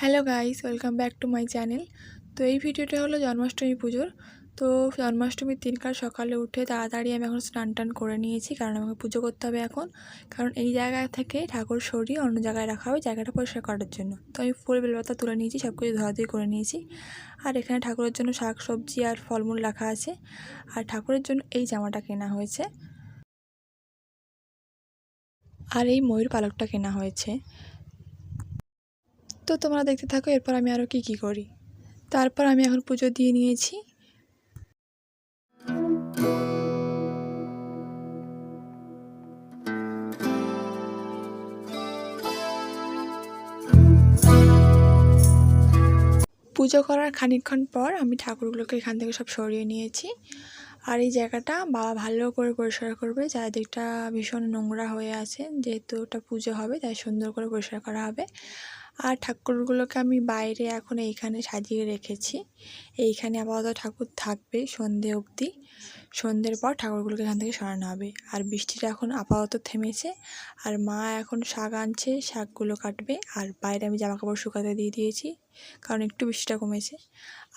Hello guys, welcome back to my channel. তো এই ভিডিওটা হলো জন্মাষ্টমী পুজোর। তো জন্মাষ্টমীর দিনকার সকালে উঠে তাড়াতাড়ি আমি এখন স্নান টান করে নিয়েছি, কারণ আমাকে পুজো করতে হবে এখন। কারণ এই জায়গা থেকে ঠাকুর সরিয়ে অন্য জায়গায় রাখা হবে, জায়গাটা পরিষ্কার করার জন্য। তো আমি ফুল বেলপাতা তুলে নিয়েছি সব কিছু ধোয়াধুয়ি করে নিয়েছি। আর এখানে ঠাকুরের জন্য শাক সবজি আর ফলমূল রাখা আছে। আর ঠাকুরের জন্য এই জামাটা কেনা হয়েছে। আর এই ময়ূর পালকটা কেনা হয়েছে। তো তোমরা দেখতে থাকো, এরপর আমি আরও কী কী করি। তারপর আমি এখন পুজো দিয়ে নিয়েছি। পুজো করার খানিকক্ষণ পর আমি ঠাকুরগুলোকে এখান থেকে সব সরিয়ে নিয়েছি। আর এই জায়গাটা বাবা ভালো করে পরিষ্কার করবে। চারিদিকটা ভীষণ নোংরা হয়ে আছে, যেহেতু ওটা পুজো হবে, তাই সুন্দর করে পরিষ্কার করা হবে। আর ঠাকুরগুলোকে আমি বাইরে এখন এইখানে সাজিয়ে রেখেছি। এইখানে আপাতত ঠাকুর থাকবে সন্ধে অবধি। সন্ধ্যের পর ঠাকুরগুলোকে এখান থেকে সরানো হবে। আর বৃষ্টিটা এখন আপাতত থেমেছে। আর মা এখন শাক আনছে, শাকগুলো কাটবে। আর বাইরে আমি জামা কাপড় শুকাতে দিয়ে দিয়েছি, কারণ একটু বৃষ্টিটা কমেছে।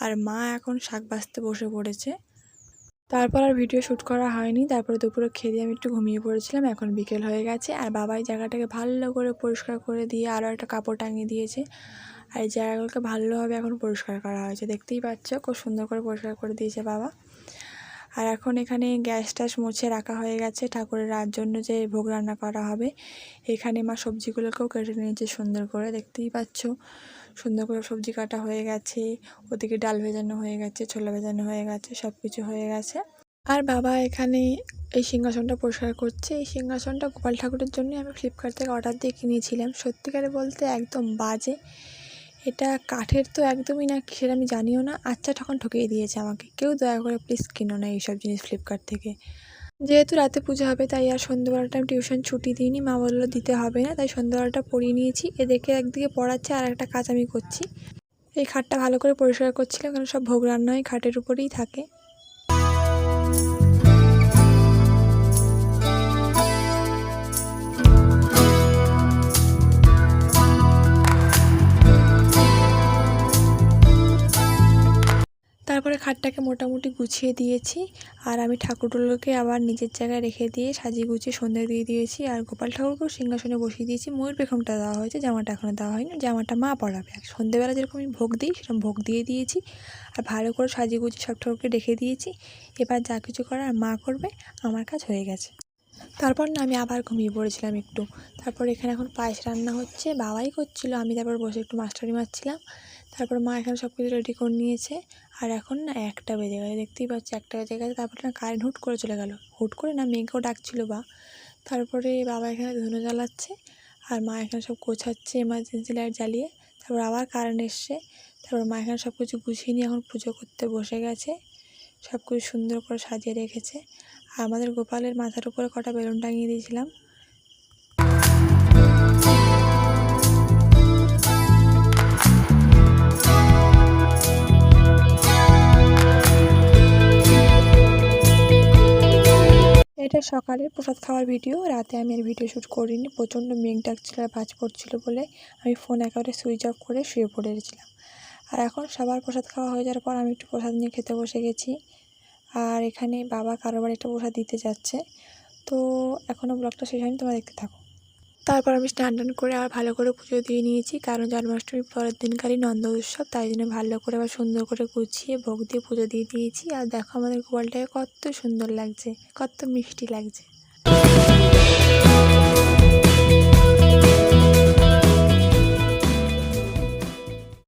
আর মা এখন শাক বাঁচতে বসে পড়েছে। তারপর আর ভিডিও শ্যুট করা হয়নি। তারপরে দুপুরে খেয়ে দিয়ে আমি একটু ঘুমিয়ে পড়েছিলাম। এখন বিকেল হয়ে গেছে। আর বাবাই জায়গাটাকে ভালো করে পরিষ্কার করে দিয়ে আরও একটা কাপড় টাঙিয়ে দিয়েছে। আর এই জায়গাগুলোকে ভালোভাবে এখন পরিষ্কার করা হয়েছে। দেখতেই পাচ্ছ, খুব সুন্দর করে পরিষ্কার করে দিয়েছে বাবা। আর এখন এখানে গ্যাস ট্যাস মুছে রাখা হয়ে গেছে। ঠাকুরের রাত জন্য যে ভোগ রান্না করা হবে, এখানে মা সবজিগুলোকেও কেটে নিয়েছে সুন্দর করে। দেখতেই পাচ্ছ, সুন্দর করে সবজি কাটা হয়ে গেছে। ওদিকে ডাল ভেজানো হয়ে গেছে, ছোলা ভেজানো হয়ে গেছে সব কিছু হয়ে গেছে। আর বাবা এখানে এই সিংহাসনটা পরিষ্কার করছে। এই সিংহাসনটা গোপাল ঠাকুরের জন্যই আমি ফ্লিপকার্ট থেকে অর্ডার দিয়ে কিনেছিলাম। সত্যিকারে বলতে একদম বাজে। এটা কাঠের তো একদমই না, সেটা আমি জানিও না। আচ্ছা তখন ঠকিয়ে দিয়েছে আমাকে। কেউ দয়া করে প্লিজ কিনো না এইসব জিনিস ফ্লিপকার্ট থেকে। যেহেতু রাতে পুজো হবে, তাই আর সন্ধ্যেবেলাটা আমি টিউশন ছুটি দিইনি। মা বলল দিতে হবে না, তাই সন্ধ্যেবেলাটা পড়িয়ে নিয়েছি। এদেরকে একদিকে পড়াচ্ছে, আর একটা কাজ আমি করছি। এই খাটটা ভালো করে পরিষ্কার করছিলাম, কারণ সব ভোগ রান্না হয়, খাটের উপরেই থাকে। তারপরে খাটটাকে মোটামুটি গুছিয়ে দিয়েছি। আর আমি ঠাকুরগুলোকে আবার নিজের জায়গায় রেখে দিয়ে সাজিয়ে গুছিয়ে সন্ধ্যা দিয়ে দিয়েছি। আর গোপাল ঠাকুরকেও সিংহাসনে বসিয়ে দিয়েছি। ময়ূর পেখমটা দেওয়া হয়েছে, জামাটা এখনও দেওয়া হয়নি। জামাটা মা পড়াবে আর সন্ধ্যেবেলা যেরকম আমি ভোগ দিই, সেরকম ভোগ দিয়ে দিয়েছি। আর ভালো করে সাজিয়ে গুছিয়ে সব ঠাকুরকে রেখে দিয়েছি। এবার যা কিছু করার মা করবে, আমার কাজ হয়ে গেছে। তারপর না আমি আবার ঘুমিয়ে পড়েছিলাম একটু। তারপর এখানে এখন পায়েস রান্না হচ্ছে, বাবাই করছিল। আমি তারপর বসে একটু মাস্টারি মারছিলাম। তারপর মা এখানে সব কিছু রেডি করে নিয়েছে। আর এখন না একটা বেজে গেছে, দেখতেই পাচ্ছি একটা বেজে গেছে। তারপর না কারেন্ট হুট করে চলে গেল। হুট করে না মেয়েকেও ডাকছিল বা। তারপরে বাবা এখানে ধুনো জ্বালাচ্ছে আর মা এখানে সব গোছাচ্ছে এমার্জেন্সি লাইট জ্বালিয়ে। তারপর আবার কারেন্ট এসছে। তারপর মা এখানে সব কিছু গুছিয়ে নিয়ে এখন পুজো করতে বসে গেছে। সব কিছু সুন্দর করে সাজিয়ে রেখেছে। আর আমাদের গোপালের মাথার উপরে কটা বেলুন টাঙিয়ে দিয়েছিলাম। এটা সকালে প্রসাদ খাওয়ার ভিডিও। রাতে আমি এর ভিডিও শ্যুট করিনি। প্রচণ্ড মেঘ ডাকছিল আর বাজ পড়ছিল বলে আমি ফোন একেবারে সুইচ অফ করে শুয়ে পড়েছিলাম আর এখন সবার প্রসাদ খাওয়া হয়ে যাওয়ার পর আমি একটু প্রসাদ নিয়ে খেতে বসে গেছি। আর এখানে বাবা কারোবার একটা প্রসাদ দিতে যাচ্ছে। তো এখনও ব্লগটা শেষ হয়নি, তোমরা দেখতে থাকো। তারপর আমি স্নান টান করে আর ভালো করে পুজো দিয়ে নিয়েছি, কারণ জন্মাষ্টমীর পরের দিনকারই নন্দ উৎসব, তাই জন্য ভালো করে আবার সুন্দর করে গুছিয়ে ভোগ দিয়ে পুজো দিয়ে দিয়েছি। আর দেখো আমাদের গোয়ালটাকে কত সুন্দর লাগছে, কত মিষ্টি লাগছে।